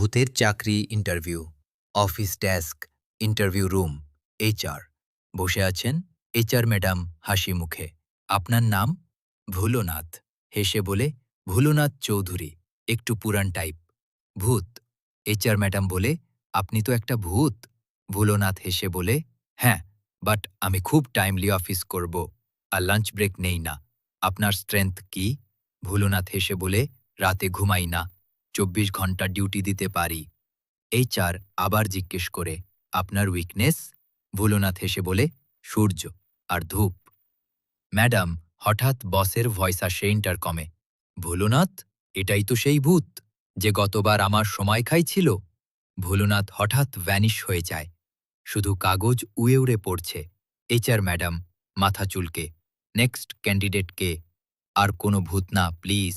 ভূতের চাকরি interview office desk interview room HR বসে আছেন এইচআর ম্যাডাম হাসি মুখে। আপনার নাম? ভুলোনাথ। হেসে বলে, ভুলোনাথ চৌধুরী, একটু পুরান টাইপ ভূত। এইচআর ম্যাডাম বলে, আপনি তো একটা ভূত। ভুলোনাথ হেসে বলে হ্যাঁ বাট আমি খুব টাইমলি অফিস করব। আর লাঞ্চ ব্রেক নেই না। আপনার স্ট্রেংথ কি? ভুলোনাথ হেসে বলে, রাতে ঘুমাই না। চব্বিশ ঘণ্টা ডিউটি দিতে পারি। এইচআর আবার জিজ্ঞেস করে, আপনার উইকনেস ভুলোনাথ হেসে বলে, সূর্য আর ধূপ। ম্যাডাম হঠাৎ বসের ভয়েস আসে ইন্টারকমে ভোলনাথ, এটাই তো সেই ভূত যে গতবার আমার সময় খাইছিল। ভোলনাথ হঠাৎ ভ্যানিশ হয়ে যায়। শুধু কাগজ উড়ে উড়ে পড়ছে। এইচআর ম্যাডাম মাথা চুলকে। নেক্সট ক্যান্ডিডেটকে আর কোনো ভূত না প্লিজ